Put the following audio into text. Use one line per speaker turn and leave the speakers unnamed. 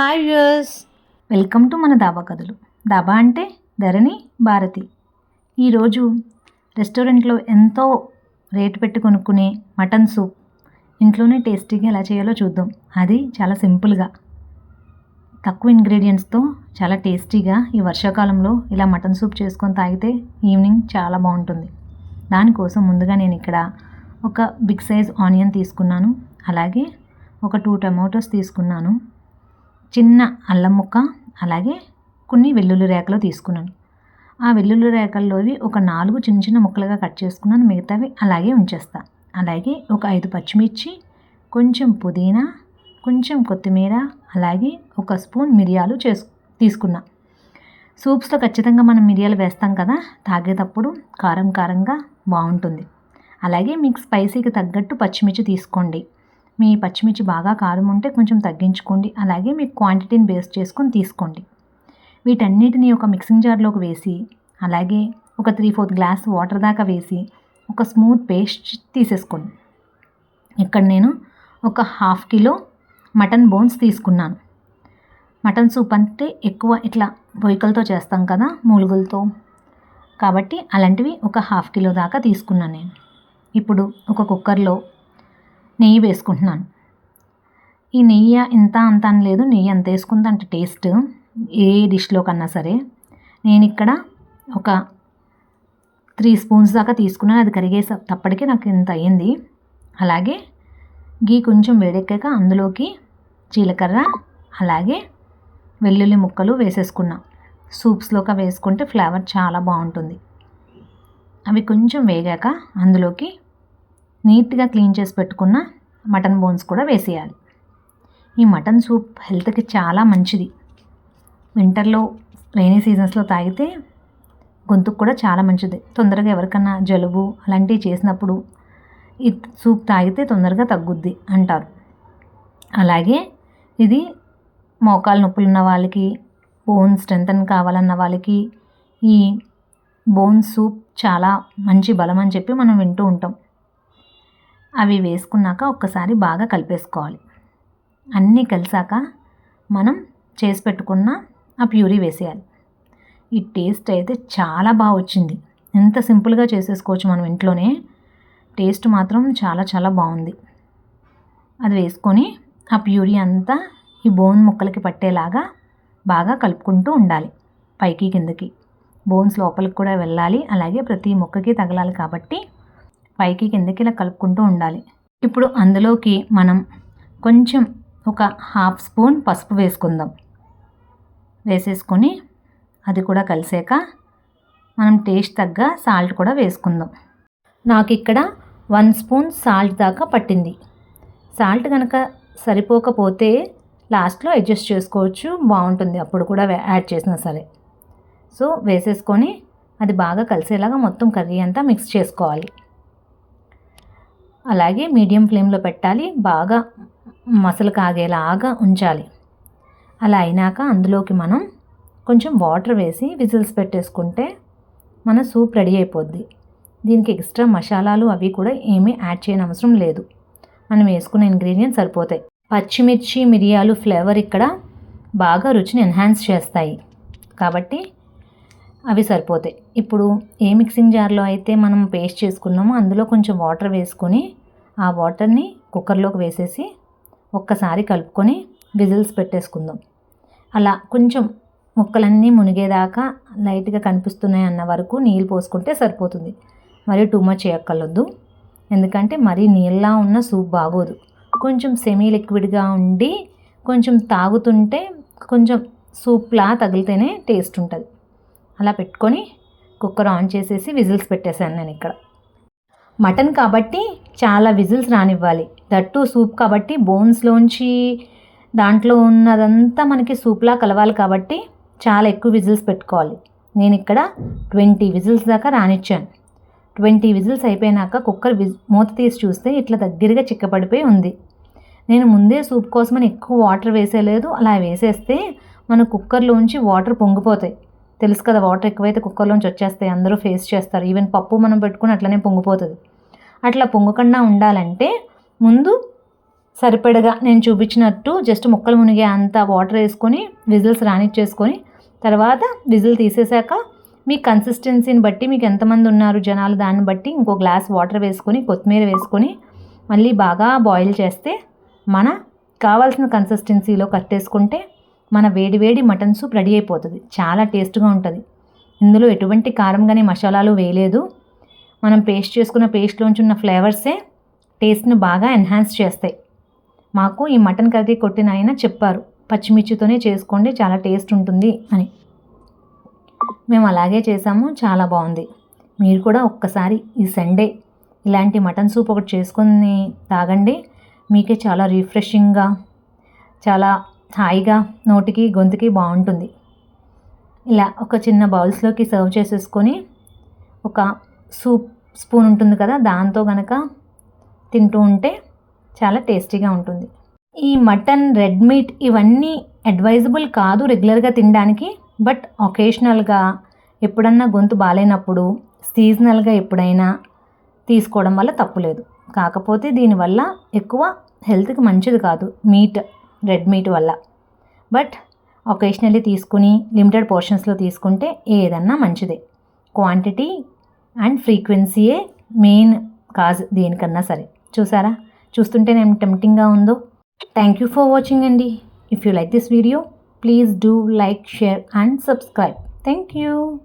Hi viewers welcome to మన దాబా కథలు. దాబా అంటే ధరణి భారతి. ఈరోజు రెస్టారెంట్లో ఎంతో రేటు పెట్టి కొనుక్కునే మటన్ సూప్ ఇంట్లోనే టేస్టీగా ఎలా చేయాలో చూద్దాం. అది చాలా సింపుల్గా. తక్కువ ఇంగ్రీడియంట్స్తో చాలా టేస్టీగా ఈ వర్షాకాలంలో ఇలా మటన్ సూప్ చేసుకొని తాగితే ఈవినింగ్ చాలా బాగుంటుంది. దానికోసం ముందుగా నేను ఇక్కడ ఒక బిగ్ సైజ్ ఆనియన్ తీసుకున్నాను. అలాగే ఒక టూ టమాటోస్ తీసుకున్నాను. చిన్న అల్లం ముక్క అలాగే కొన్ని వెల్లుల్లి రేఖలు తీసుకున్నాను. ఆ వెల్లుల్లి రేఖల్లోవి ఒక నాలుగు చిన్న చిన్న ముక్కలుగా కట్ చేసుకున్నాను మిగతావి అలాగే ఉంచేస్తా. అలాగే ఒక ఐదు పచ్చిమిర్చి కొంచెం పుదీనా కొంచెం కొత్తిమీర అలాగే ఒక స్పూన్ మిరియాలు చేసు తీసుకున్నా. సూప్స్లో ఖచ్చితంగా మనం మిరియాలు వేస్తాం కదా తాగేటప్పుడు కారం కారంగా బాగుంటుంది. అలాగే మీకు స్పైసీకి తగ్గట్టు పచ్చిమిర్చి తీసుకోండి. మీ పచ్చిమిర్చి బాగా కారం ఉంటే కొంచెం తగ్గించుకోండి. అలాగే మీ క్వాంటిటీని బేస్ చేసుకొని తీసుకోండి. వీటన్నిటిని ఒక మిక్సింగ్ జార్లోకి వేసి అలాగే ఒక త్రీ ఫోర్త్ గ్లాస్ వాటర్ దాకా వేసి ఒక స్మూత్ పేస్ట్ తీసేసుకోండి. ఇక్కడ నేను ఒక హాఫ్ కిలో మటన్ బోన్స్ తీసుకున్నాను. మటన్ సూప్ అంటే ఎక్కువ ఇట్లా బొయ్కలతో చేస్తాం కదా మూలుగులతో. కాబట్టి అలాంటివి ఒక హాఫ్ కిలో దాకా తీసుకున్నాను నేను. ఇప్పుడు ఒక కుక్కర్లో నెయ్యి వేసుకుంటున్నాను. ఈ నెయ్యి ఇంత అంత అని లేదు నెయ్యి అంత వేసుకుందా అంటే టేస్ట్. ఏ డిష్లో కన్నా సరే నేను ఇక్కడ ఒక త్రీ స్పూన్స్ దాకా తీసుకున్నాను. అది కరిగేసే తప్పటికే నాకు ఇంత అయ్యింది. అలాగే గీ కొంచెం వేడెక్కాక అందులోకి జీలకర్ర అలాగే వెల్లుల్లి ముక్కలు వేసేసుకున్నా. సూప్స్లోకి వేసుకుంటే ఫ్లేవర్ చాలా బాగుంటుంది. అవి కొంచెం వేగాక అందులోకి నీట్గా క్లీన్ చేసి పెట్టుకున్న మటన్ బోన్స్ కూడా వేసేయాలి. ఈ మటన్ సూప్ హెల్త్కి చాలా మంచిది. వింటర్లో రైనీ సీజన్స్లో తాగితే గొంతుకు కూడా చాలా మంచిది. తొందరగా ఎవరికన్నా జలుబు అలాంటివి చేసినప్పుడు ఈ సూప్ తాగితే తొందరగా తగ్గుద్ది అంటారు. అలాగే ఇది మోకాలు నొప్పులు ఉన్న వాళ్ళకి బోన్ స్ట్రెంగ్తన్ కావాలన్న వాళ్ళకి ఈ బోన్ సూప్ చాలా మంచి బలం అని చెప్పి మనం వింటూ ఉంటాం. అవి వేసుకున్నాక ఒక్కసారి బాగా కలిపేసుకోవాలి. అన్నీ కలిసాక మనం చేసి పెట్టుకున్న ఆ ప్యూరీ వేసేయాలి. ఈ టేస్ట్ అయితే చాలా బాగా వచ్చింది. ఎంత సింపుల్గా చేసేసుకోవచ్చు మనం ఇంట్లోనే టేస్ట్ మాత్రం చాలా చాలా బాగుంది. అది వేసుకొని ఆ ప్యూరీ అంతా ఈ బోన్ ముక్కలకి పట్టేలాగా బాగా కలుపుకుంటూ ఉండాలి పైకి కిందకి. బోన్స్ లోపలికి కూడా వెళ్ళాలి అలాగే ప్రతి ముక్కకి తగలాలి కాబట్టి పైకి కిందకి ఇలా కలుపుకుంటూ ఉండాలి. ఇప్పుడు అందులోకి మనం కొంచెం ఒక హాఫ్ స్పూన్ పసుపు వేసుకుందాం. వేసేసుకొని అది కూడా కలిసాక మనం టేస్ట్ తగ్గ సాల్ట్ కూడా వేసుకుందాం. నాకు ఇక్కడ వన్ స్పూన్ సాల్ట్ దాకా పట్టింది. సాల్ట్ కనుక సరిపోకపోతే లాస్ట్లో అడ్జస్ట్ చేసుకోవచ్చు బాగుంటుంది. అప్పుడు కూడా యాడ్ చేసినా సరే. సో వేసేసుకొని అది బాగా కలిసేలాగా మొత్తం కర్రీ అంతా మిక్స్ చేసుకోవాలి. అలాగే మీడియం ఫ్లేమ్లో పెట్టాలి. బాగా మసలు కాగేలాగా ఉంచాలి. అలా అయినాక అందులోకి మనం కొంచెం వాటర్ వేసి విజిల్స్ పెట్టేసుకుంటే మన సూప్ రెడీ అయిపోద్ది. దీనికి ఎక్స్ట్రా మసాలాలు అవి కూడా ఏమీ యాడ్ చేయని అవసరం లేదు. మనం వేసుకున్న ఇంగ్రీడియంట్స్ సరిపోతాయి. పచ్చిమిర్చి మిరియాలు ఫ్లేవర్ ఇక్కడ బాగా రుచిని ఎన్హాన్స్ చేస్తాయి. కాబట్టి అవి సరిపోతాయి. ఇప్పుడు ఏ మిక్సింగ్ జార్లో అయితే మనం పేస్ట్ చేసుకున్నామో అందులో కొంచెం వాటర్ వేసుకొని ఆ వాటర్ని కుక్కర్లోకి వేసేసి ఒక్కసారి కలుపుకొని విజిల్స్ పెట్టేసుకుందాం. అలా కొంచెం ముక్కలన్నీ మునిగేదాకా లైట్గా కనిపిస్తున్నాయి అన్న వరకు నీళ్ళు పోసుకుంటే సరిపోతుంది. మరీ టూ మచ్ చేయక్కర్లొద్దు ఎందుకంటే మరీ నీళ్ళలా ఉన్న సూప్ బాగోదు. కొంచెం సెమీ లిక్విడ్గా ఉండి కొంచెం తాగుతుంటే కొంచెం సూప్లా తగిలితేనే టేస్ట్ ఉంటుంది. అలా పెట్టుకొని కుక్కర్ ఆన్ చేసేసి విజిల్స్ పెట్టేశాను నేను ఇక్కడ. మటన్ కాబట్టి చాలా విజిల్స్ రానివ్వాలి. దట్టు సూప్ కాబట్టి బోన్స్లోంచి దాంట్లో ఉన్నదంతా మనకి సూప్లా కలవాలి కాబట్టి చాలా ఎక్కువ విజిల్స్ పెట్టుకోవాలి. నేను ఇక్కడ ట్వంటీ విజిల్స్ దాకా రానిచ్చాను. ట్వంటీ విజిల్స్ అయిపోయినాక కుక్కర్ విజ్ మూత తీసి చూస్తే ఇట్లా దగ్గరగా చిక్కపడిపోయి ఉంది. నేను ముందే సూప్ కోసమని ఎక్కువ వాటర్ వేసేయలేదు అలా వేసేస్తే మన కుక్కర్లోంచి వాటర్ పొంగిపోతాయి. తెలుసు కదా వాటర్ ఎక్కువైతే కుక్కర్లోంచి వచ్చేస్తాయి అందరూ ఫేస్ చేస్తారు. ఈవెన్ పప్పు మనం పెట్టుకుని అట్లనే పొంగిపోతుంది. అట్లా పొంగకుండా ఉండాలంటే ముందు సరిపడగా నేను చూపించినట్టు జస్ట్ ముక్కలు మునిగే అంత వాటర్ వేసుకొని విజిల్స్ రానిచ్చేసుకొని తర్వాత విజిల్ తీసేశాక మీ కన్సిస్టెన్సీని బట్టి మీకు ఎంతమంది ఉన్నారు జనాలు దాన్ని బట్టి ఇంకో గ్లాస్ వాటర్ వేసుకొని కొత్తిమీర వేసుకొని మళ్ళీ బాగా బాయిల్ చేస్తే మన కావాల్సిన కన్సిస్టెన్సీలో కట్టేసుకుంటే మన వేడివేడి మటన్ సూప్ రెడీ అయిపోతుంది. చాలా టేస్ట్గా ఉంటుంది. ఇందులో ఎటువంటి కారం కానీ మసాలాలు వేయలేదు. మనం పేస్ట్ చేసుకున్న పేస్ట్లోంచి ఉన్న ఫ్లేవర్సే టేస్ట్ని బాగా ఎన్హాన్స్ చేస్తాయి. మాకు ఈ మటన్ కర్రీ కొట్టిన ఆయన చెప్పారు. పచ్చిమిర్చితోనే చేసుకోండి చాలా టేస్ట్ ఉంటుంది అని. మేము అలాగే చేసాము చాలా బాగుంది. మీరు కూడా ఒక్కసారి ఈ సండే ఇలాంటి మటన్ సూప్ ఒకటి చేసుకొని తాగండి. మీకే చాలా రిఫ్రెషింగ్గా చాలా హాయిగా నోటికి గొంతుకి బాగుంటుంది. ఇలా ఒక చిన్న బౌల్స్లోకి సర్వ్ చేసేసుకొని ఒక సూప్ స్పూన్ ఉంటుంది కదా దాంతో గనక తింటూ ఉంటే చాలా టేస్టీగా ఉంటుంది. ఈ మటన్ రెడ్ మీట్ ఇవన్నీ అడ్వైజబుల్ కాదు రెగ్యులర్గా తినడానికి బట్ ఒకేషనల్గా ఎప్పుడన్నా గొంతు బాగాలేనప్పుడు సీజనల్గా ఎప్పుడైనా తీసుకోవడం వల్ల తప్పులేదు. కాకపోతే దీనివల్ల ఎక్కువ హెల్త్కి మంచిది కాదు మీట్. రెడ్ మీట్ వల్ల. బట్ ఒకేషనల్లీ తీసుకుని లిమిటెడ్ పోర్షన్స్లో తీసుకుంటే ఏదన్నా మంచిదే. క్వాంటిటీ అండ్ ఫ్రీక్వెన్సీయే మెయిన్ కాజ్ దేనికన్నా సరే. చూసారా? చూస్తుంటే నేను టెంప్టింగ్గా ఉందో. థ్యాంక్ యూ ఫర్ వాచింగ్ అండి. If you like this video please do like share and subscribe. Thank you.